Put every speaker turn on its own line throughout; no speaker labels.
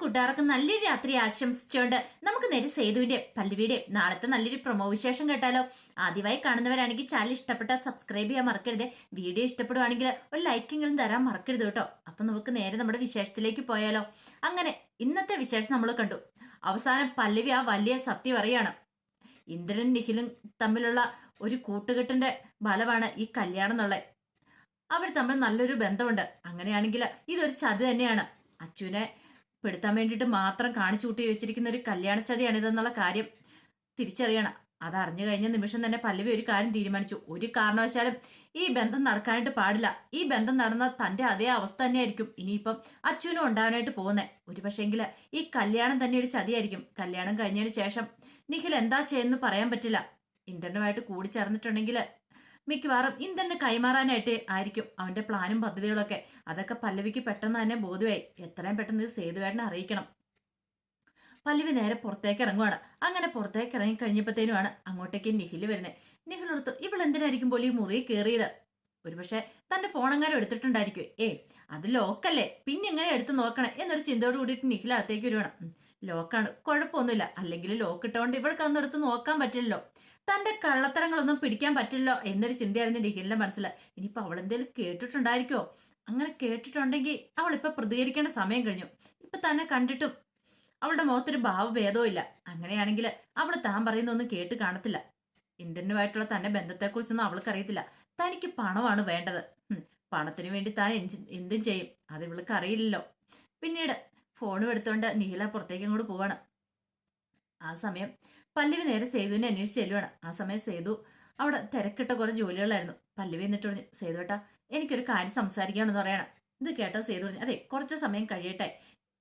കൂട്ടുകാർക്ക് നല്ലൊരു രാത്രി ആശംസിച്ചുകൊണ്ട് നമുക്ക് നേരെ സേതുവിന്റെ പല്ലവിയുടെ നാളത്തെ നല്ലൊരു പ്രൊമോ വിശേഷം കേട്ടാലോ. ആദ്യമായി കാണുന്നവരാണെങ്കിൽ ചാനൽ ഇഷ്ടപ്പെട്ട സബ്സ്ക്രൈബ് ചെയ്യാൻ മറക്കരുത്. വീഡിയോ ഇഷ്ടപ്പെടുവാണെങ്കിൽ ഒരു ലൈക്കെങ്കിലും തരാൻ മറക്കരുത് കേട്ടോ. അപ്പൊ നമുക്ക് നേരെ നമ്മുടെ വിശേഷത്തിലേക്ക് പോയാലോ. അങ്ങനെ ഇന്നത്തെ വിശേഷം നമ്മൾ കണ്ടു. അവസാനം പല്ലവി ആ വലിയ സത്യം അറിയാണ്. ഇന്ദ്രനും നിഖിലും തമ്മിലുള്ള ഒരു കൂട്ടുകെട്ടിന്റെ ബലമാണ് ഈ കല്യാണം എന്നുള്ളത്. അവർ തമ്മിൽ നല്ലൊരു ബന്ധമുണ്ട്. അങ്ങനെയാണെങ്കിൽ ഇതൊരു ചതി തന്നെയാണ്. അച്ഛനെ പെടുത്താൻ വേണ്ടിയിട്ട് മാത്രം കാണിച്ചു കൂട്ടി വെച്ചിരിക്കുന്ന ഒരു കല്യാണ ചതിയാണ് ഇതെന്നുള്ള കാര്യം തിരിച്ചറിയണം. അത് അറിഞ്ഞു കഴിഞ്ഞ നിമിഷം തന്നെ പല്ലവി ഒരു കാര്യം തീരുമാനിച്ചു. ഒരു കാരണവശാലും ഈ ബന്ധം നടക്കാനായിട്ട് പാടില്ല. ഈ ബന്ധം നടന്ന തന്റെ അതേ അവസ്ഥ തന്നെയായിരിക്കും ഇനിയിപ്പം അച്ഛനും ഉണ്ടാവാനായിട്ട് പോകുന്നത് ഒരു പക്ഷേങ്കിൽ ഈ കല്യാണം തന്നെ ഒരു ചതിയായിരിക്കും. കല്യാണം കഴിഞ്ഞതിന് ശേഷം നിഖിൽ എന്താ ചെയ്യുന്നു പറയാൻ പറ്റില്ല. ഇന്ദ്രനുമായിട്ട് കൂടിച്ചേർന്നിട്ടുണ്ടെങ്കിൽ മിക്കവാറും ഇന്ദ്രന് കൈമാറാനായിട്ട് ആയിരിക്കും അവന്റെ പ്ലാനും പദ്ധതികളൊക്കെ. അതൊക്കെ പല്ലവിക്ക് പെട്ടെന്ന് തന്നെ ബോധ്യമായി. എത്രയും പെട്ടെന്ന് ഇത് സേതുവേട്ടനെ അറിയിക്കണം. പല്ലവി നേരെ പുറത്തേക്ക് ഇറങ്ങുവാണ്. അങ്ങനെ പുറത്തേക്ക് ഇറങ്ങി കഴിഞ്ഞപ്പോഴത്തേനുമാണ് അങ്ങോട്ടേക്ക് നിഖിൽ വരുന്നത് നിഖിലെടുത്ത് ഇവൾ എന്തിനായിരിക്കും പോലും ഈ മുറി കയറിയത്? ഒരുപക്ഷെ തന്റെ ഫോൺ എടുത്തിട്ടുണ്ടായിരിക്കും. ഏ അത് ലോക്കല്ലേ. പിന്നെ എങ്ങനെ എടുത്ത് നോക്കണേ? എന്നൊരു ചിന്തയോട് കൂടിയിട്ട് നിഖിൽ അകത്തേക്ക് വരുവാണ്. ലോക്കാണ്. കുഴപ്പമൊന്നുമില്ല. അല്ലെങ്കിൽ ലോക്ക് ഇട്ടുകൊണ്ട് ഇവൾക്ക് അന്ന് എടുത്ത് നോക്കാൻ പറ്റില്ലല്ലോ. തന്റെ കള്ളത്തരങ്ങളൊന്നും പിടിക്കാൻ പറ്റില്ലോ എന്നൊരു ചിന്തയായിരുന്നു നിഖിലിന്റെ മനസ്സിൽ. ഇനിയിപ്പോ അവൾ എന്തെങ്കിലും കേട്ടിട്ടുണ്ടായിരിക്കോ? അങ്ങനെ കേട്ടിട്ടുണ്ടെങ്കിൽ അവൾ ഇപ്പൊ പ്രതികരിക്കേണ്ട സമയം കഴിഞ്ഞു. ഇപ്പൊ തന്നെ കണ്ടിട്ടും അവളുടെ മുഖത്തൊരു ഭാവഭേദവും ഇല്ല. അങ്ങനെയാണെങ്കിൽ അവൾ താൻ പറയുന്നൊന്നും കേട്ട് കാണത്തില്ല. ഇന്ദ്രനുമായിട്ടുള്ള തന്റെ ബന്ധത്തെക്കുറിച്ചൊന്നും അവൾക്ക് അറിയത്തില്ല തനിക്ക് പണമാണ് വേണ്ടത്. പണത്തിന് വേണ്ടി താൻ എന്തും ചെയ്യും. അത് ഇവൾക്ക് അറിയില്ലല്ലോ. പിന്നീട് ഫോണും എടുത്തോണ്ട് നീല പുറത്തേക്ക് അങ്ങോട്ട് പോവാണ്. ആ സമയം പല്ലവി നേരെ സേതുവിനെ അന്വേഷിച്ച് ചെല്ലുവാണ്. ആ സമയം സേതു അവിടെ തിരക്കിട്ട കുറെ ജോലികളായിരുന്നു. പല്ലവി എന്നിട്ട് പറഞ്ഞു സേതു ഏട്ടാ എനിക്കൊരു കാര്യം സംസാരിക്കുകയാണെന്ന് പറയണം. ഇത് കേട്ടോ സേതു പറഞ്ഞു അതെ കുറച്ച് സമയം കഴിയട്ടെ.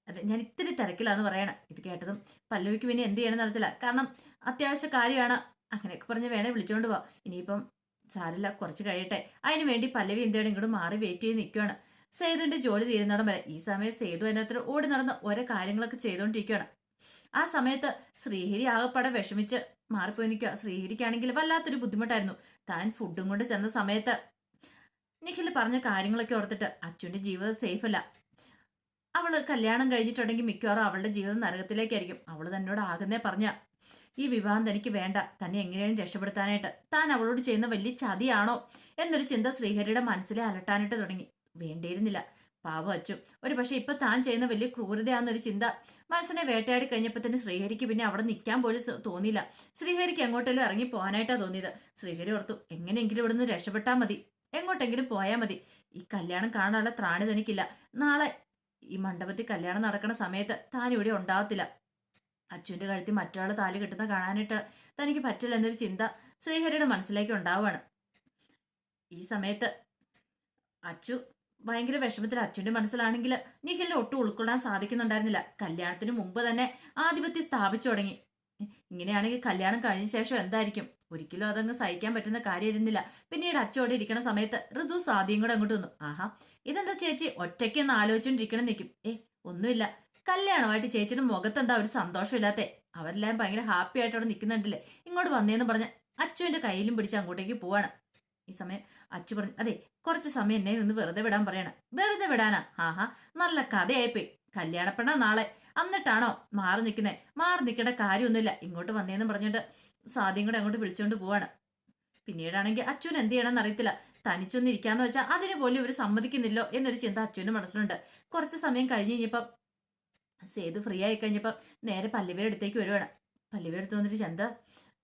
അതെ ഞാൻ ഇത്തിരി തിരക്കിലാന്ന് പറയണം. ഇത് കേട്ടതും പല്ലവിക്ക് പിന്നെ എന്ത് ചെയ്യണമെന്ന് അറിയത്തില്ല. കാരണം അത്യാവശ്യ കാര്യമാണ്. അങ്ങനെയൊക്കെ പറഞ്ഞ് വേണേ വിളിച്ചോണ്ട് പോവാം. ഇനിയിപ്പം സാരില്ല കുറച്ച് കഴിയട്ടെ. അതിന് വേണ്ടി പല്ലവി എന്താണ് ഇങ്ങോട്ട് മാറി വെയിറ്റ് ചെയ്ത് നിൽക്കുകയാണ് സേതുവിന്റെ ജോലി തീരുന്നിടം വരെ ഈ സമയം സേതു അതിനകത്ത് ഓടി നടന്ന് ഓരോ കാര്യങ്ങളൊക്കെ ചെയ്തുകൊണ്ടിരിക്കുകയാണ് ആ സമയത്ത് ശ്രീഹരി ആകെപ്പാടെ വിഷമിച്ച് മാറിപ്പോയി നിൽക്കുക. ശ്രീഹരിക്കാണെങ്കിൽ വല്ലാത്തൊരു ബുദ്ധിമുട്ടായിരുന്നു. താൻ ഫുഡും കൊണ്ട് ചെന്ന സമയത്ത് നിഖിൽ പറഞ്ഞ കാര്യങ്ങളൊക്കെ ഓർത്തിട്ട് അച്ഛന്റെ ജീവിതം സേഫ് അല്ല. അവൾ കല്യാണം കഴിഞ്ഞിട്ടുണ്ടെങ്കിൽ മിക്കവാറും അവളുടെ ജീവിതം നരകത്തിലേക്കായിരിക്കും. അവൾ തന്നോട് ആകുന്നേ പറഞ്ഞ ഈ വിവാഹം തനിക്ക് വേണ്ട. തന്നെ എങ്ങനെയും രക്ഷപ്പെടുത്താനായിട്ട്. താൻ അവളോട് ചെയ്യുന്ന വലിയ ചതിയാണോ? എന്നൊരു ചിന്ത ശ്രീഹരിയുടെ മനസ്സിലെ അലട്ടാനായിട്ട് തുടങ്ങി. വേണ്ടിയിരുന്നില്ല. പാവം അച്ചു ഒരു പക്ഷെ ഇപ്പൊ താൻ ചെയ്യുന്ന വലിയ ക്രൂരതയാണെന്നൊരു ചിന്ത മനസ്സിനെ വേട്ടയാടി കഴിഞ്ഞപ്പോൾ തന്നെ ശ്രീഹരിക്ക് പിന്നെ അവിടെ നിൽക്കാൻ പോലും തോന്നിയില്ല. ശ്രീഹരിക്ക് എങ്ങോട്ടെങ്കിലും ഇറങ്ങി പോകാനായിട്ടാ തോന്നിയത്. ശ്രീഹരി ഓർത്തു എങ്ങനെയെങ്കിലും ഇവിടുന്ന് രക്ഷപ്പെട്ടാൽ മതി. എങ്ങോട്ടെങ്കിലും പോയാൽ മതി. ഈ കല്യാണം കാണാനുള്ള ത്രാണി തനിക്കില്ല. നാളെ ഈ മണ്ഡപത്തിൽ കല്യാണം നടക്കുന്ന സമയത്ത് താൻ ഇവിടെ ഉണ്ടാവത്തില്ല. അച്ഛന്റെ കഴുത്തിൽ മറ്റൊരാൾ താലി കിട്ടുന്ന കാണാനായിട്ട് തനിക്ക് പറ്റില്ല എന്നൊരു ചിന്ത ശ്രീഹരിയുടെ മനസ്സിലേക്ക് ഉണ്ടാവുകയാണ്. ഈ സമയത്ത് അച്ചു ഭയങ്കര വിഷമത്തിൽ അച്ഛന്റെ മനസ്സിലാണെങ്കിൽ നിഖിലിനെ ഒട്ടും ഉൾക്കൊള്ളാൻ സാധിക്കുന്നുണ്ടായിരുന്നില്ല. കല്യാണത്തിന് മുമ്പ് തന്നെ ആധിപത്യം സ്ഥാപിച്ചു തുടങ്ങി. ഇങ്ങനെയാണെങ്കിൽ കല്യാണം കഴിഞ്ഞ ശേഷം എന്തായിരിക്കും? ഒരിക്കലും അതങ്ങ് സഹിക്കാൻ പറ്റുന്ന കാര്യമായിരുന്നില്ല. പിന്നീട് അച്ചോടെ ഇരിക്കുന്ന സമയത്ത് ഋതു സാധ്യം കൂടെ അങ്ങോട്ട് വന്നു. ആഹാ ഇതെന്താ ചേച്ചി? ഒറ്റയ്ക്ക് ഒന്ന് ആലോചിച്ചോണ്ടിരിക്കണം നിൽക്കും ഏ ഒന്നുമില്ല. കല്യാണമായിട്ട് ചേച്ചിയുടെ മുഖത്തെന്താ ഒരു സന്തോഷമില്ലാത്തെ? അവരെല്ലാം ഭയങ്കര ഹാപ്പി ആയിട്ട് അവിടെ നിൽക്കുന്നുണ്ടല്ലേ? ഇങ്ങോട്ട് വന്നേന്ന് പറഞ്ഞ അച്ചുവിന്റെ കയ്യിലും പിടിച്ച് അങ്ങോട്ടേക്ക് പോവാണ്. ഈ സമയം അച്ചു പറഞ്ഞു അതെ കുറച്ച് സമയം എന്നെ ഒന്ന് വെറുതെ വിടാൻ പറയണം. വെറുതെ വിടാനാ? ആഹാ നല്ല കഥയായിപ്പോയി. കല്യാണപ്പെടാ നാളെ. എന്നിട്ടാണോ? മാറി നിൽക്കുന്നേ. മാറി നിൽക്കേണ്ട കാര്യമൊന്നുമില്ല. ഇങ്ങോട്ട് വന്നേന്ന് പറഞ്ഞിട്ട് സാദ്യം കൂടെ അങ്ങോട്ട് വിളിച്ചോണ്ട് പോവാണ്. പിന്നീടാണെങ്കിൽ അച്ഛൻ എന്ത് ചെയ്യണമെന്ന് അറിയത്തില്ല. തനിച്ചൊന്ന് ഇരിക്കാന്ന് വെച്ചാൽ അതിന് പോലും ഇവർ സമ്മതിക്കുന്നില്ലോ എന്നൊരു ചിന്ത അച്ഛന്റെ മനസ്സിലുണ്ട്. കുറച്ച് സമയം കഴിഞ്ഞ് കഴിഞ്ഞപ്പം സേതു ഫ്രീ ആയി കഴിഞ്ഞപ്പം നേരെ പല്ലവിയുടെ അടുത്തേക്ക് വരുവാണ്. പല്ലവിയുടെ അടുത്ത് വന്നിട്ട് ചെന്ത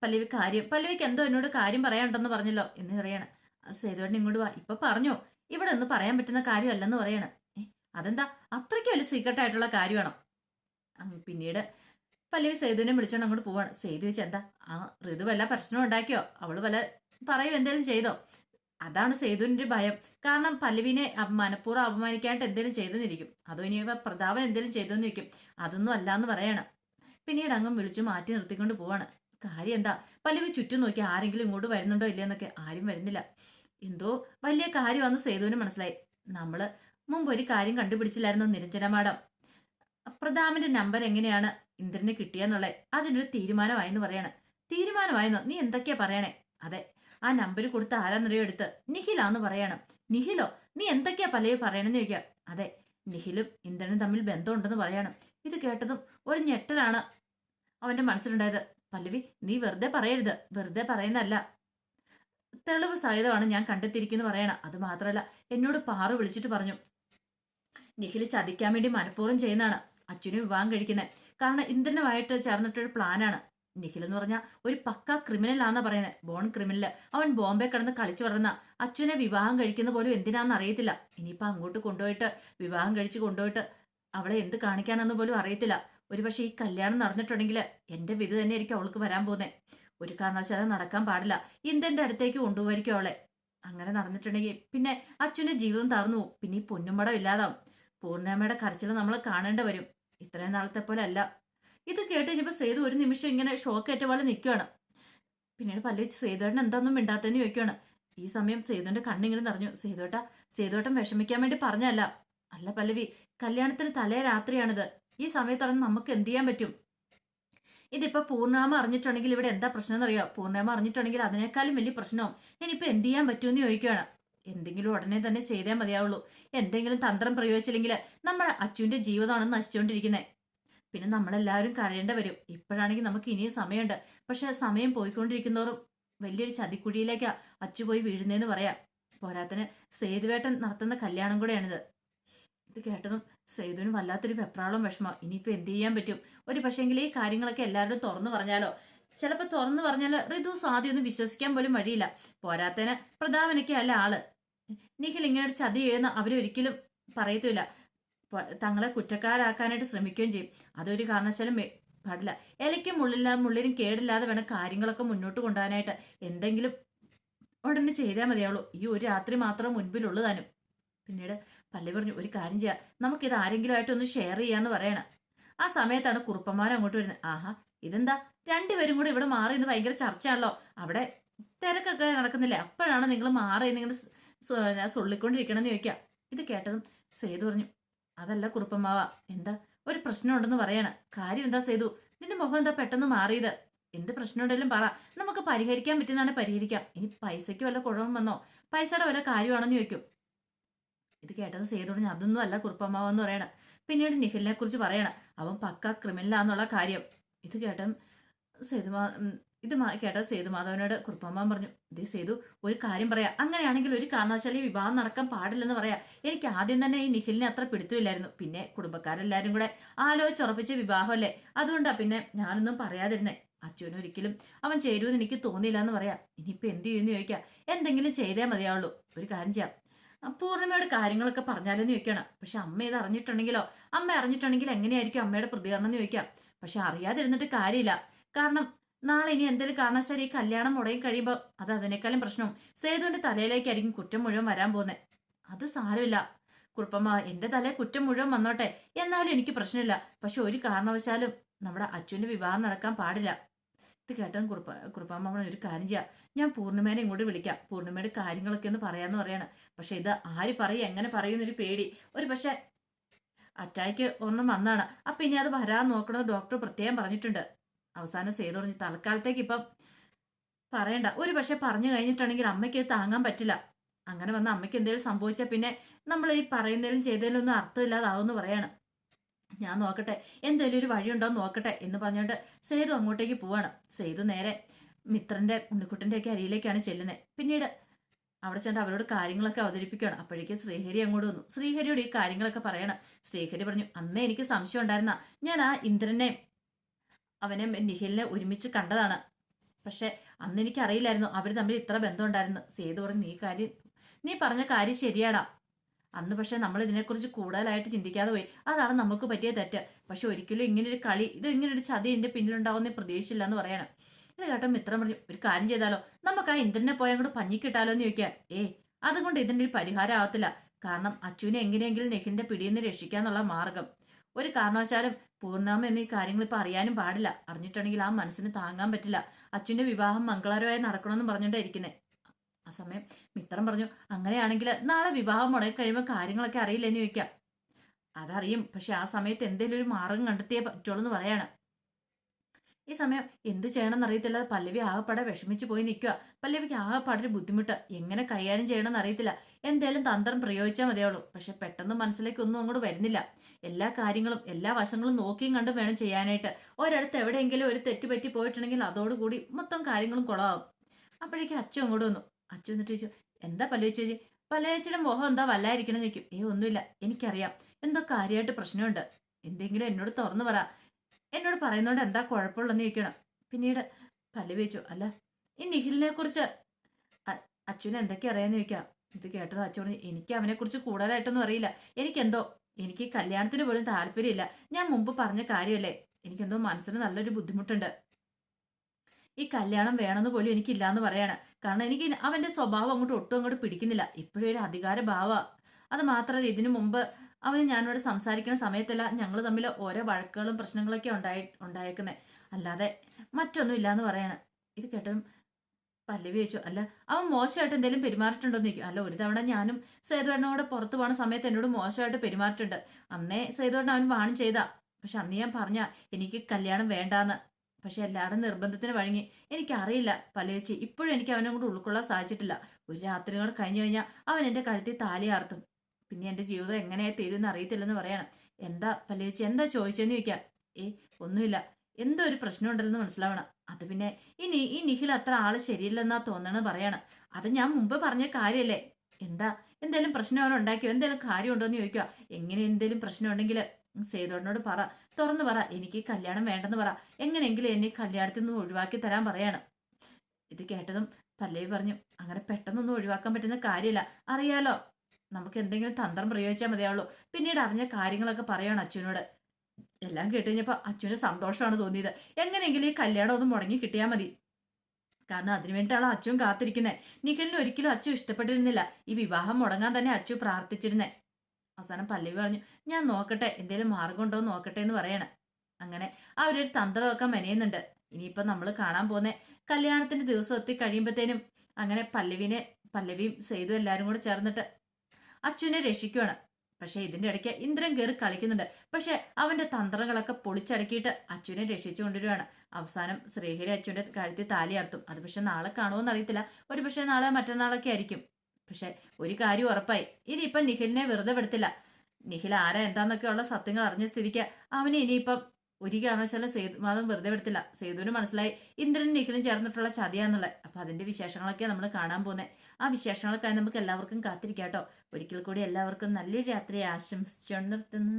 പല്ലവി കാര്യം പല്ലവിക്ക് എന്തോ എന്നോട് കാര്യം പറയാനുണ്ടെന്ന് പറഞ്ഞല്ലോ എന്ന് പറയാണ് സേതുവേട്ടൻ ഇങ്ങോട്ട് വാ. ഇപ്പൊ പറഞ്ഞോ. ഇവിടെ ഒന്ന് പറയാൻ പറ്റുന്ന കാര്യമല്ലെന്ന് പറയണം. അതെന്താ? അത്രയ്ക്ക് വലിയ സീക്രട്ട് ആയിട്ടുള്ള കാര്യമാണോ പിന്നീട് പല്ലവി സേതുവിനെ വിളിച്ചോണ്ട് അങ്ങോട്ട് പോവാണ്. സേതു വെച്ച് എന്താ? ആ ഋതു വല്ല പ്രശ്നം ഉണ്ടാക്കിയോ? അവൾ വല്ല പറയോ എന്തേലും ചെയ്തോ? അതാണ് സേതുവിന്റെ ഒരു ഭയം. കാരണം പല്ലവിനെ മനഃപൂർവം അപമാനിക്കാനായിട്ട് എന്തേലും ചെയ്തെന്നിരിക്കും. അതോ ഇനി പ്രതാപൻ എന്തേലും ചെയ്തെന്ന് വെക്കും അതൊന്നും അല്ല എന്ന് പറയാണ്. പിന്നീട് അങ്ങ് വിളിച്ചു മാറ്റി നിർത്തിക്കൊണ്ട് പോവാണ്. കാര്യം എന്താ? പല്ലവി ചുറ്റും നോക്കി ആരെങ്കിലും ഇങ്ങോട്ട് വരുന്നുണ്ടോ ഇല്ലയെന്നൊക്കെ ആരും വരുന്നില്ല. എന്തോ വലിയ കാര്യമാണെന്ന് സേതുവിന് മനസ്സിലായി. നമ്മൾ മുമ്പ് ഒരു കാര്യം കണ്ടുപിടിച്ചില്ലായിരുന്നു നിരഞ്ജന മാഡം പ്രതാപന്റെ നമ്പർ എങ്ങനെയാണ് ഇന്ദ്രന് കിട്ടിയെന്നുള്ളത് അതിനൊരു തീരുമാനമായെന്ന് പറയാണ്. തീരുമാനമായെന്നോ? നീ എന്തൊക്കെയാ പറയണേ? അതെ ആ നമ്പർ കൊടുത്ത ആരാന്നറിയോ എടുത്ത്? നിഖിലാന്ന് പറയണം. നിഖിലോ നീ എന്തൊക്കെയാ പലയോ പറയണെന്ന് ചോദിക്കാം. അതെ നിഖിലും ഇന്ദ്രനും തമ്മിൽ ബന്ധമുണ്ടെന്ന് പറയണം. ഇത് കേട്ടതും ഒരു ഞെട്ടലാണ് അവന്റെ മനസ്സിലുണ്ടായത്. പല്ലവി നീ വെറുതെ പറയരുത്. വെറുതെ പറയുന്നതല്ല. തെളിവ് സഹിതമാണ് ഞാൻ കണ്ടെത്തിയിരിക്കുന്നു പറയണ. അത് മാത്രമല്ല എന്നോട് പാറു വിളിച്ചിട്ട് പറഞ്ഞു നിഖിൽ ചതിക്കാൻ വേണ്ടി മനഃപൂർവം ചെയ്യുന്നതാണ്. അച്ഛനും വിവാഹം കഴിക്കുന്നത് കാരണം ഇന്ദ്രനുമായിട്ട് ചേർന്നിട്ടൊരു പ്ലാനാണ്. നിഖിൽ എന്ന് പറഞ്ഞാൽ ഒരു പക്ക ക്രിമിനൽ ആണെന്നാ പറയുന്നത് ബോൺ ക്രിമിനൽ അവൻ ബോംബെ കിടന്ന് കളിച്ചു വളർന്ന. അച്ഛനെ വിവാഹം കഴിക്കുന്ന പോലും എന്തിനാന്ന് അറിയത്തില്ല. ഇനിയിപ്പോൾ അങ്ങോട്ട് കൊണ്ടുപോയിട്ട് വിവാഹം കഴിച്ച് കൊണ്ടുപോയിട്ട് അവളെ എന്ത് കാണിക്കാനെന്ന് പോലും അറിയത്തില്ല. ഒരുപക്ഷെ ഈ കല്യാണം നടന്നിട്ടുണ്ടെങ്കിൽ എന്റെ വിധി തന്നെ ആയിരിക്കും അവൾക്ക് വരാൻ പോകുന്നത് ഒരു കാരണവശാലും നടക്കാൻ പാടില്ല. ഇന്ദന്റെ അടുത്തേക്ക് കൊണ്ടുപോയിരിക്കും അവളെ. അങ്ങനെ നടന്നിട്ടുണ്ടെങ്കിൽ പിന്നെ അച്ഛന്റെ ജീവിതം തറന്നു പിന്നെ ഈ പൊന്നുമടം ഇല്ലാതാവും. പൂർണമ്മയുടെ കരച്ചിൽ നമ്മൾ കാണേണ്ട വരും. ഇത്രയും നാളത്തെ പോലെ അല്ല. ഇത് കേട്ട് കഴിഞ്ഞപ്പോൾ സേതു ഒരു നിമിഷം ഇങ്ങനെ ഷോക്ക് ഏറ്റ പോലെ നിൽക്കുകയാണ് പിന്നീട് പല്ലുവെച്ച് സേതുവേട്ടൻ എന്താന്നും മിണ്ടാത്തതെന്ന് ചോദിക്കുകയാണ് ഈ സമയം സേതുവിന്റെ കണ്ണിങ്ങനെ നിറഞ്ഞു. സേതുവേട്ട സേതുവേട്ടൻ വിഷമിക്കാൻ വേണ്ടി പറഞ്ഞല്ല അല്ല പല്ലവി കല്യാണത്തിന് തലേ രാത്രിയാണിത്. ഈ സമയത്താണ് നമുക്ക് എന്ത് ചെയ്യാൻ പറ്റും? ഇതിപ്പോ പൂർണാമ അറിഞ്ഞിട്ടുണ്ടെങ്കിൽ ഇവിടെ എന്താ പ്രശ്നം എന്നറിയോ? പൂർണാമ അറിഞ്ഞിട്ടുണ്ടെങ്കിൽ അതിനേക്കാളും വലിയ പ്രശ്നവും ഇനിയിപ്പോ എന്ത് ചെയ്യാൻ പറ്റുമെന്ന് ചോദിക്കുകയാണ് എന്തെങ്കിലും ഉടനെ തന്നെ ചെയ്തേ മതിയാവുള്ളൂ. എന്തെങ്കിലും തന്ത്രം പ്രയോഗിച്ചില്ലെങ്കിൽ നമ്മുടെ അച്ഛന്റെ ജീവിതമാണ് നശിച്ചുകൊണ്ടിരിക്കുന്നത് പിന്നെ നമ്മളെല്ലാവരും കരയേണ്ട വരും. ഇപ്പോഴാണെങ്കിൽ നമുക്ക് ഇനിയും സമയമുണ്ട്. പക്ഷെ സമയം പോയിക്കൊണ്ടിരിക്കുന്നവരും വലിയൊരു ചതിക്കുഴിയിലേക്കാണ് അച്ചു പോയി വീഴുന്നതെന്ന് പറയാം. പോരാത്തിന് സേതുവേട്ടൻ നടത്തുന്ന കല്യാണം കൂടെയാണിത്. ഇത് കേട്ടതും സേതുവിന് വല്ലാത്തൊരു വെപ്രാളം വിഷമം. ഇനിയിപ്പോൾ എന്ത് ചെയ്യാൻ പറ്റും? ഒരു പക്ഷേങ്കിൽ ഈ കാര്യങ്ങളൊക്കെ എല്ലാവരും തുറന്നു പറഞ്ഞാലോ? ചിലപ്പോൾ തുറന്നു പറഞ്ഞാൽ ഋതു ഒന്നും വിശ്വസിക്കാൻ പോലും വഴിയില്ല. പോരാത്തതിന് പ്രതാപനൊക്കെ അല്ല ആൾ. നിഖിൽ ഇങ്ങനെ ഒരു ചതി ചെയ്യുന്ന അവരൊരിക്കലും പറയത്തില്ല തങ്ങളെ കുറ്റക്കാരാക്കാനായിട്ട് ശ്രമിക്കുകയും ചെയ്യും. അതൊരു കാരണവശാലും പാടില്ല. ഇലയ്ക്കും മുള്ളില്ലാതെ മുള്ളിനും കേടില്ലാതെ വേണം കാര്യങ്ങളൊക്കെ മുന്നോട്ട് കൊണ്ടുപോകാനായിട്ട്. എന്തെങ്കിലും ഉടനെ ചെയ്താൽ മതിയാവുള്ളൂ. ഈ ഒരു രാത്രി മാത്രം മുൻപിലുള്ളതാനും. പിന്നീട് പല്ലി പറഞ്ഞു ഒരു കാര്യം ചെയ്യാം. നമുക്കിത് ആരെങ്കിലും ആയിട്ടൊന്ന് ഷെയർ ചെയ്യാന്ന് പറയണം. ആ സമയത്താണ് കുറുപ്പന്മാർ അങ്ങോട്ട് വരുന്നത്. ആഹാ ഇതെന്താ? രണ്ടുപേരും കൂടെ ഇവിടെ മാറി ഇന്ന് ഭയങ്കര ചർച്ചയാണല്ലോ. അവിടെ തിരക്കൊക്കെ നടക്കുന്നില്ലേ? അപ്പോഴാണ് നിങ്ങൾ മാറി നിങ്ങളുടെ സൊള്ളിക്കൊണ്ടിരിക്കണമെന്ന് ചോദിക്കാം ഇത് കേട്ടതും സേതു പറഞ്ഞു അതല്ല കുറുപ്പമ്മാവ എന്താ? ഒരു പ്രശ്നമുണ്ടെന്ന് പറയണം. കാര്യം എന്താ സേതു? നിന്റെ മുഖം എന്താ പെട്ടെന്ന് മാറിയത്? എന്ത് പ്രശ്നമുണ്ടെങ്കിലും പറ. നമുക്ക് പരിഹരിക്കാൻ പറ്റുന്നതാണ് പരിഹരിക്കാം. ഇനി പൈസയ്ക്ക് വല്ല കുഴപ്പം വന്നോ? പൈസയുടെ വല്ല കാര്യമാണെന്ന് ചോദിക്കും. ഇത് കേട്ടത് സേതോട് ഞാൻ അതൊന്നും അല്ല കുറുപ്പമ്മാവെന്ന് പറയണം. പിന്നീട് നിഖിലിനെ കുറിച്ച് പറയണം. അവൻ പക്ക ക്രിമിനലാന്നുള്ള കാര്യം. ഇത് കേട്ട സേതുമാ ഇത് കേട്ട സേതുമാധവനോട് കുറുപ്പമ്മ പറഞ്ഞു ദേ സേതു ഒരു കാര്യം പറയാം. അങ്ങനെയാണെങ്കിൽ ഒരു കാരണവശാലും വിവാഹം നടക്കാൻ പാടില്ലെന്ന് പറയാം. എനിക്ക് ആദ്യം തന്നെ ഈ നിഖിലിനെ അത്ര പിടുത്തമില്ലായിരുന്നു. പിന്നെ കുടുംബക്കാരെല്ലാരും കൂടെ ആലോചിച്ചുറപ്പിച്ച വിവാഹമല്ലേ? അതുകൊണ്ടാ പിന്നെ ഞാനൊന്നും പറയാതിരുന്നേ. അച്ഛനും ഒരിക്കലും അവൻ ചേരുമെന്ന് എനിക്ക് തോന്നിയില്ല എന്ന് പറയാം. ഇനിയിപ്പോ എന്ത് ചെയ്യുമെന്ന് ചോദിക്കാം. എന്തെങ്കിലും ചെയ്തേ മതിയാവുള്ളൂ. ഒരു കാര്യം ചെയ്യാം. ആ, കാര്യങ്ങളൊക്കെ പറഞ്ഞാലെന്ന് ചോദിക്കണം. പക്ഷെ അമ്മ ഇത് അറിഞ്ഞിട്ടുണ്ടെങ്കിലോ? അമ്മ അറിഞ്ഞിട്ടുണ്ടെങ്കിൽ എങ്ങനെയായിരിക്കും അമ്മയുടെ പ്രതികരണം എന്ന് ചോദിക്കാം. പക്ഷെ അറിയാതിരുന്നിട്ട് കാര്യമില്ല. കാരണം നാളെ ഇനി എന്തെങ്കിലും കാരണവശാൽ കല്യാണം മുടങ്ങി കഴിയുമ്പോൾ അത് അതിനേക്കാളും പ്രശ്നവും സേതുവിന്റെ തലയിലേക്കായിരിക്കും കുറ്റം മുഴുവൻ വരാൻ പോകുന്നത് അത് സാരമില്ല. കുറുപ്പമ്മ എന്റെ തലയിൽ കുറ്റം മുഴുവൻ വന്നോട്ടെ. എന്നാലും എനിക്ക് പ്രശ്നമില്ല. പക്ഷെ ഒരു കാരണവശാലും നമ്മുടെ അച്ഛന്റെ വിവാഹം നടക്കാൻ പാടില്ല. ഇത് കേട്ടതും കുറുപ്പ കുറുപ്പാമ്മ ഒരു കാര്യം ചെയ്യാം. ഞാൻ പൂർണിമേനെ ഇങ്ങോട്ട് വിളിക്കാം. പൂർണിമയുടെ കാര്യങ്ങളൊക്കെ ഒന്ന് പറയാമെന്ന് പറയണം. പക്ഷെ ഇത് ആര് പറയും എങ്ങനെ പറയുന്നൊരു പേടി. ഒരു പക്ഷെ അറ്റാക്ക് ഒന്നും വന്നാണ്. അപ്പൊ ഇനി അത് വരാൻ നോക്കണമെന്ന് ഡോക്ടർ പ്രത്യേകം പറഞ്ഞിട്ടുണ്ട്. അവസാനം സേതു പറഞ്ഞു തൽക്കാലത്തേക്ക് ഇപ്പം പറയണ്ട. ഒരു പക്ഷെ പറഞ്ഞു കഴിഞ്ഞിട്ടുണ്ടെങ്കിൽ അമ്മയ്ക്ക് താങ്ങാൻ പറ്റില്ല. അങ്ങനെ വന്ന അമ്മയ്ക്ക് എന്തെങ്കിലും സംഭവിച്ചാൽ പിന്നെ നമ്മൾ ഈ പറയുന്നതിലും ചെയ്തതിലും ഒന്നും അർത്ഥമില്ലാതാവുമെന്ന് പറയാണ്. ഞാൻ നോക്കട്ടെ എന്തെങ്കിലും ഒരു വഴിയുണ്ടോ നോക്കട്ടെ എന്ന് പറഞ്ഞുകൊണ്ട് സേതു അങ്ങോട്ടേക്ക് പോവാണ്. സേതു നേരെ മിത്രന്റെ ഉണ്ണിക്കുട്ടന്റെ ഒക്കെ അരിയിലേക്കാണ് ചെല്ലുന്നത്. പിന്നീട് അവിടെ ചെന്ന് അവരോട് കാര്യങ്ങളൊക്കെ അവതരിപ്പിക്കുകയാണ്. അപ്പോഴേക്കും ശ്രീഹരി അങ്ങോട്ട് വന്നു. ശ്രീഹരിയോട് ഈ കാര്യങ്ങളൊക്കെ പറയണം. ശ്രീഹരി പറഞ്ഞു അന്നേ എനിക്ക് സംശയം ഉണ്ടായിരുന്ന ഞാൻ ആ ഇന്ദ്രനെ അവനെ നിഖിലിനെ ഒരുമിച്ച് കണ്ടതാണ്. പക്ഷെ അന്ന് അറിയില്ലായിരുന്നു അവർ തമ്മിൽ ഇത്ര ബന്ധം ഉണ്ടായിരുന്നു. സേതു പറഞ്ഞു നീ കാര്യം നീ പറഞ്ഞ കാര്യം ശരിയാടാ. അന്ന് പക്ഷേ നമ്മൾ ഇതിനെക്കുറിച്ച് കൂടുതലായിട്ട് ചിന്തിക്കാതെ പോയി. അതാണ് നമുക്ക് പറ്റിയ തെറ്റ്. പക്ഷെ ഒരിക്കലും ഇങ്ങനെ ഒരു കളി ഇത് ഇങ്ങനെ ഒരു ചതി എന്റെ പിന്നിലുണ്ടാവുന്ന പ്രതീക്ഷയില്ല എന്ന് പറയണം. ഇത് കേട്ടോ മിത്രം പറഞ്ഞു ഒരു കാര്യം ചെയ്താലോ? നമുക്ക് ആ ഇന്ദ്രനെ പോയാൽ അങ്ങോട്ട് പഞ്ഞിക്കിട്ടാലോ എന്ന് ചോദിക്കാം ഏ അതുകൊണ്ട് ഇതിന്റെ ഒരു പരിഹാരം ആവത്തില്ല. കാരണം അച്ഛനെ എങ്ങനെയെങ്കിലും നെഹിന്റെ പിടിയിൽ നിന്ന് രക്ഷിക്കാന്നുള്ള മാർഗം. ഒരു കാരണവശാലും പൂർണാമ എന്നീ കാര്യങ്ങൾ ഇപ്പൊ അറിയാനും പാടില്ല. അറിഞ്ഞിട്ടുണ്ടെങ്കിൽ ആ മനസ്സിന് താങ്ങാൻ പറ്റില്ല. അച്ഛന്റെ വിവാഹം മംഗളകരമായി നടക്കണമെന്ന് പറഞ്ഞുകൊണ്ടാ ഇരിക്കുന്നത് ആ സമയം മിത്രം പറഞ്ഞു അങ്ങനെയാണെങ്കിൽ നാളെ വിവാഹം മുടങ്ങി കഴിയുമ്പോൾ കാര്യങ്ങളൊക്കെ അറിയില്ലെന്ന് ചോദിക്കാം. അതറിയും പക്ഷെ ആ സമയത്ത് എന്തെങ്കിലും ഒരു മാർഗം കണ്ടെത്തിയേ പറ്റുള്ളൂ എന്ന് പറയാണ്. ഈ സമയം എന്ത് ചെയ്യണമെന്ന് അറിയത്തില്ല. പല്ലവി ആകെപ്പാടെ വിഷമിച്ചു പോയി നിൽക്കുക പല്ലവിക്ക് ആകെപ്പാടെ ഒരു ബുദ്ധിമുട്ട്. എങ്ങനെ കൈകാര്യം ചെയ്യണമെന്ന് അറിയത്തില്ല. എന്തേലും തന്ത്രം പ്രയോഗിച്ചാൽ മതിയുള്ളൂ പക്ഷെ പെട്ടെന്ന് മനസ്സിലേക്ക് ഒന്നും അങ്ങോട്ട് വരുന്നില്ല. എല്ലാ കാര്യങ്ങളും എല്ലാ വശങ്ങളും നോക്കിയും കണ്ടും വേണം ചെയ്യാനായിട്ട്. ഒരിടത്ത് എവിടെയെങ്കിലും ഒരു തെറ്റ് പറ്റി പോയിട്ടുണ്ടെങ്കിൽ അതോടുകൂടി മൊത്തം കാര്യങ്ങളും കുളമാകും അപ്പോഴേക്കും അച്ഛൻ അങ്ങോട്ട് വന്നു. അച്ഛൻ എന്നിട്ട് ചോദിച്ചു എന്താ പല്ലവി ചേച്ചി പല്ലവേച്ചിയുടെ മുഖം എന്താ വല്ലായിരിക്കണം ചോദിക്കും. ഏ ഒന്നുമില്ല. എനിക്കറിയാം. എന്തോ കാര്യമായിട്ട് പ്രശ്നമുണ്ട്. എന്തെങ്കിലും എന്നോട് തുറന്നു പറ. എന്നോട് പറയുന്നോണ്ട് എന്താ കുഴപ്പമുള്ളെന്ന് ചോദിക്കണം. പിന്നീട് പല്ലു വെച്ചു. അല്ല ഈ നിഖിലിനെ കുറിച്ച് അച്ഛന് എന്തൊക്കെ അറിയാന്ന് ചോദിക്കാം. ഇത് കേട്ടത് അച്ഛൻ പറഞ്ഞു എനിക്ക് അവനെ കുറിച്ച് കൂടുതലായിട്ടൊന്നും അറിയില്ല. എനിക്കെന്തോ എനിക്ക് കല്യാണത്തിന് പോലും താല്പര്യമില്ല. ഞാൻ മുമ്പ് പറഞ്ഞ കാര്യമല്ലേ? എനിക്കെന്തോ മനസ്സിന് നല്ലൊരു ബുദ്ധിമുട്ടുണ്ട്. ഈ കല്യാണം വേണമെന്ന് പോലും എനിക്കില്ലാന്ന് പറയാണ്. കാരണം എനിക്ക് അവന്റെ സ്വഭാവം അങ്ങോട്ട് ഒട്ടും അങ്ങോട്ട് പിടിക്കുന്നില്ല. ഇപ്പോഴും ഒരു അധികാര ഭാവ. അത് മാത്രമല്ല ഇതിനു മുമ്പ് അവന് ഞാനിവിടെ സംസാരിക്കുന്ന സമയത്തല്ല ഞങ്ങൾ തമ്മിൽ ഓരോ വഴക്കുകളും പ്രശ്നങ്ങളൊക്കെ ഉണ്ടായി ഉണ്ടായേക്കുന്നത് അല്ലാതെ മറ്റൊന്നും ഇല്ലാന്ന് പറയാണ്. ഇത് കേട്ടതും പല്ലവി ചോദിച്ചു അല്ല അവൻ മോശമായിട്ട് എന്തെങ്കിലും പെരുമാറിയിട്ടുണ്ടോന്ന് ചോദിക്കും. അല്ല ഒരു തവണ ഞാനും സേതുവേണ്ണനോട് പുറത്തു പോകുന്ന സമയത്ത് എന്നോട് മോശമായിട്ട് പെരുമാറിയിട്ടുണ്ട്. അന്നേ സേതുവേട്ടൻ അവൻ വാണി ചെയ്താ. പക്ഷെ അന്ന് ഞാൻ പറഞ്ഞ എനിക്ക് കല്യാണം വേണ്ടാന്ന്. പക്ഷെ എല്ലാവരും നിർബന്ധത്തിന് വഴങ്ങി. എനിക്കറിയില്ല പലേച്ചി ഇപ്പോഴും എനിക്ക് അവനെ കൊണ്ട് ഉൾക്കൊള്ളാൻ സാധിച്ചിട്ടില്ല. ഒരു രാത്രി കൂടെ കഴിഞ്ഞു കഴിഞ്ഞാൽ അവൻ എന്റെ കഴുത്തിൽ താലി ആർത്തും. പിന്നെ എന്റെ ജീവിതം എങ്ങനെ തീരുമെന്ന് അറിയത്തില്ലെന്ന് പറയണം. എന്താ പലേച്ചി എന്താ ചോദിച്ചെന്ന് ചോദിക്കാം. ഏ ഒന്നുമില്ല. എന്തോ ഒരു പ്രശ്നം ഉണ്ടല്ലെന്ന് മനസ്സിലാവണം. അത് പിന്നെ ഇനി ഈ നിഖിൽ അത്ര ആൾ ശരിയല്ലെന്നാ തോന്നണെന്ന് പറയണം. അത് ഞാൻ മുമ്പ് പറഞ്ഞ കാര്യമല്ലേ എന്താ? എന്തെങ്കിലും പ്രശ്നം അവൻ ഉണ്ടാക്കിയോ? എന്തേലും കാര്യമുണ്ടോ എന്ന് ചോദിക്കുക എങ്ങനെ എന്തെങ്കിലും പ്രശ്നം ഉണ്ടെങ്കിൽ സേതോടിനോട് പറ. തുറന്നു പറ. എനിക്ക് കല്യാണം വേണ്ടെന്ന് പറ. എങ്ങനെയെങ്കിലും എന്നെ കല്യാണത്തിൽ നിന്ന് ഒഴിവാക്കി തരാൻ പറയാണ്. ഇത് കേട്ടതും പല്ലവി പറഞ്ഞു അങ്ങനെ പെട്ടെന്നൊന്നും ഒഴിവാക്കാൻ പറ്റുന്ന കാര്യമില്ല അറിയാലോ നമുക്ക് എന്തെങ്കിലും തന്ത്രം പ്രയോഗിച്ചാൽ മതിയാവുള്ളൂ. പിന്നീട് അറിഞ്ഞ കാര്യങ്ങളൊക്കെ പറയണം അച്ഛനോട്. എല്ലാം കേട്ട് കഴിഞ്ഞപ്പോൾ അച്ഛന് സന്തോഷമാണ് തോന്നിയത്. എങ്ങനെയെങ്കിലും ഈ കല്യാണം ഒന്ന് മുടങ്ങി കിട്ടിയാൽ മതി. കാരണം അതിനു വേണ്ടിയിട്ടാണ് അച്ഛൻ കാത്തിരിക്കുന്നത് നിഖലിന് ഒരിക്കലും അച്ഛൻ ഇഷ്ടപ്പെട്ടിരുന്നില്ല. ഈ വിവാഹം മുടങ്ങാൻ തന്നെ അച്ഛൻ പ്രാർത്ഥിച്ചിരുന്നേ. അവസാനം പല്ലവി പറഞ്ഞു ഞാൻ നോക്കട്ടെ എന്തേലും മാർഗം ഉണ്ടോ നോക്കട്ടെ എന്ന് പറയണം. അങ്ങനെ അവരൊരു തന്ത്രമൊക്കെ മെനയുന്നുണ്ട്. ഇനിയിപ്പോ നമ്മൾ കാണാൻ പോകുന്ന കല്യാണത്തിന്റെ ദിവസം എത്തി കഴിയുമ്പോഴത്തേനും അങ്ങനെ പല്ലവിനെ പല്ലവിയും സേതു എല്ലാരും കൂടെ ചേർന്നിട്ട് അച്ഛനെ രക്ഷിക്കുവാണ്. പക്ഷെ ഇതിന്റെ ഇടയ്ക്ക് ഇന്ദ്രൻ കയറി കളിക്കുന്നുണ്ട്. പക്ഷെ അവന്റെ തന്ത്രങ്ങളൊക്കെ പൊളിച്ചടക്കിയിട്ട് അച്ഛനെ രക്ഷിച്ചു കൊണ്ടുവരികയാണ്. അവസാനം ശ്രീഹരി അച്ഛന്റെ കഴുത്തി താലി അർത്തും അത് പക്ഷെ നാളെ കാണുമോ എന്നറിയത്തില്ല ഒരു പക്ഷെ നാളെ മറ്റന്നാളൊക്കെ ആയിരിക്കും. പക്ഷെ ഒരു കാര്യം ഉറപ്പായി. ഇനിയിപ്പം നിഖിലിനെ വെറുതെ വിടത്തില്ല. നിഖിൽ ആരാ എന്താന്നൊക്കെയുള്ള സത്യങ്ങൾ അറിഞ്ഞ സ്ഥിതിക്ക് അവനെ ഇനിയിപ്പം ഒരു കാരണവശാലും സേതു മാധവൻ വെറുതെ വിടത്തില്ല. സേതുവിന് മനസ്സിലായി ഇന്ദ്രനും നിഖിലും ചേർന്നിട്ടുള്ള ചതിയാന്നുള്ളത്. അപ്പൊ അതിന്റെ വിശേഷങ്ങളൊക്കെ നമ്മൾ കാണാൻ പോകുന്നത് ആ വിശേഷങ്ങൾക്കായി നമുക്ക് എല്ലാവർക്കും കാത്തിരിക്കാം കേട്ടോ. ഒരിക്കൽ കൂടി എല്ലാവർക്കും നല്ലൊരു രാത്രി ആശംസിച്ചു നിർത്തുന്നു.